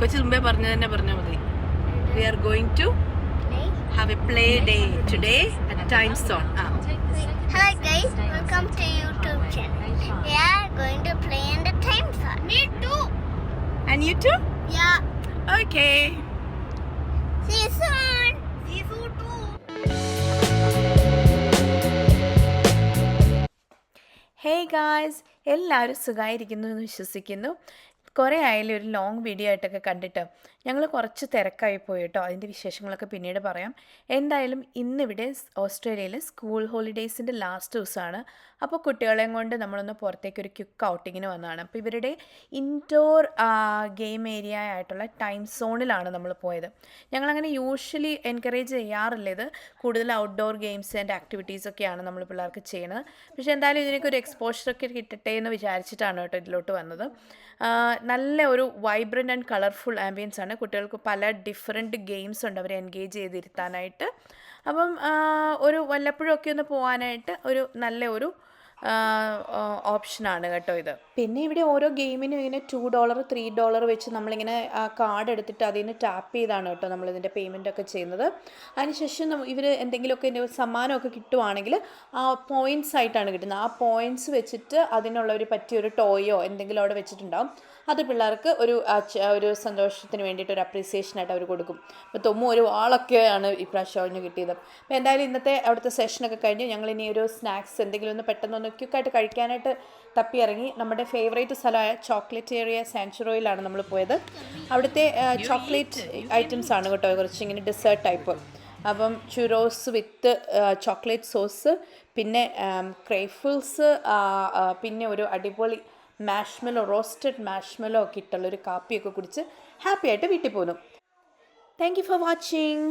കൊച്ചു മുമ്പേ പറഞ്ഞു തന്നെ പറഞ്ഞാൽ മതി we are going to have a play day today at time zone ആ Hello guys, welcome to YouTube channel. We are going to play in the time zone. Me too. And you too Yeah. Okay See you soon. See you soon too. Hey guys എല്ലാവരും സുഖമായിരിക്കുന്നു എന്ന് വിശ്വസിക്കുന്നു. കുറേ ആയാലും ഒരു long video ആയിട്ടൊക്കെ കണ്ടിട്ട്. ഞങ്ങൾ കുറച്ച് തിരക്കായി പോയിട്ടോ. അതിന്റെ വിശേഷങ്ങളൊക്കെ പിന്നീട് പറയാം. എന്തായാലും ഇന്നിവിടെ ഓസ്ട്രേലിയയിൽ സ്കൂൾ ഹോളിഡേയ്സിന്റെ ലാസ്റ്റ് ദിവസമാണ് അപ്പോൾ കുട്ടികളെയും കൊണ്ട് നമ്മളൊന്ന് പുറത്തേക്ക് ഒരു ക്യുക്ക് ഔട്ടിങ്ങിന് വന്നതാണ്. അപ്പോൾ ഇവരുടെ ഇൻഡോർ ഗെയിം ഏരിയ ആയിട്ടുള്ള ടൈം സോണിലാണ് നമ്മൾ പോയത്. ഞങ്ങളങ്ങനെ യൂഷ്വലി എൻകറേജ് ചെയ്യാറില്ല ഇത്. കൂടുതൽ ഔട്ട്ഡോർ ഗെയിംസ് ആൻഡ് ആക്ടിവിറ്റീസ് ഒക്കെയാണ് നമ്മൾ പിള്ളേർക്ക് ചെയ്യുന്നത് പക്ഷേ എന്തായാലും ഇതിനൊക്കെ ഒരു എക്സ്പോഷറൊക്കെ കിട്ടട്ടെ എന്ന് വിചാരിച്ചിട്ടാണ് കേട്ടോ ഇതിലോട്ട് വന്നത്. നല്ല ഒരു വൈബ്രന്റ് ആൻഡ് കളർഫുൾ ആംബിയൻസ് ആണ്. കുട്ടികൾക്ക് പല ഡിഫറെന്റ് ഗെയിംസ് ഉണ്ട് അവരെ എൻഗേജ് ചെയ്തിരുത്താനായിട്ട്. അപ്പം ഒരു വല്ലപ്പോഴും ഒക്കെ ഒന്ന് പോകാനായിട്ട് ഒരു നല്ല ഒരു ഓപ്ഷനാണ് കേട്ടോ ഇത്. പിന്നെ ഇവിടെ ഓരോ ഗെയിമിനും ഇങ്ങനെ ടു ഡോളർ ത്രീ ഡോളർ വെച്ച് നമ്മളിങ്ങനെ കാർഡ് എടുത്തിട്ട് അതിൽ നിന്ന് ടാപ്പ് ചെയ്താണ് കേട്ടോ നമ്മളിതിന്റെ പേയ്മെന്റ് ഒക്കെ ചെയ്യുന്നത്. അതിനുശേഷം ഇവർ എന്തെങ്കിലുമൊക്കെ ഇതിന്റെ സമ്മാനമൊക്കെ കിട്ടുവാണെങ്കിൽ ആ പോയിന്റ്സ് ആയിട്ടാണ് കിട്ടുന്നത്. ആ പോയിന്റ്സ് വെച്ചിട്ട് അതിനുള്ള ഒരു പറ്റിയ ഒരു ടോയോ എന്തെങ്കിലും അവിടെ വെച്ചിട്ടുണ്ടാവും. അത് പിള്ളേർക്ക് ഒരു ഒരു സന്തോഷത്തിന് വേണ്ടിയിട്ട് ഒരു അപ്രീസിയേഷൻ ആയിട്ട് അവർ കൊടുക്കും. അപ്പോൾ തൊമ്മു ഒരു വാളൊക്കെയാണ് ഇപ്രാവശ്യം അവന് കിട്ടിയത്. അപ്പോൾ എന്തായാലും ഇന്നത്തെ അവിടുത്തെ സെഷനൊക്കെ കഴിഞ്ഞ് ഞങ്ങൾ ഇനി ഒരു സ്നാക്സ് എന്തെങ്കിലും ഒന്ന് പെട്ടെന്ന് ഒന്ന് ക്യുക്കായിട്ട് കഴിക്കാനായിട്ട് തപ്പി ഇറങ്ങി നമ്മുടെ ഫേവറേറ്റ് സ്ഥലമായ ചോക്ലേറ്റ് ഏരിയ സാൻച്ചുറോയിലാണ് നമ്മൾ പോയത്. അവിടുത്തെ ചോക്ലേറ്റ് ഐറ്റംസ് ആണ് കേട്ടോ. കുറച്ച് ഇങ്ങനെ ഡെസേർട്ട് ടൈപ്പ് അപ്പം ചുരോസ് വിത്ത് ചോക്ലേറ്റ് സോസ് പിന്നെ ക്രേഫിൾസ് പിന്നെ ഒരു അടിപൊളി മാഷ്മെലോ റോസ്റ്റഡ് മാഷ്മെലോ ഒക്കെ ഇട്ടുള്ള ഒരു കാപ്പിയൊക്കെ കുടിച്ച് ഹാപ്പി ആയിട്ട് വീട്ടിൽ പോന്നു. Thank you for watching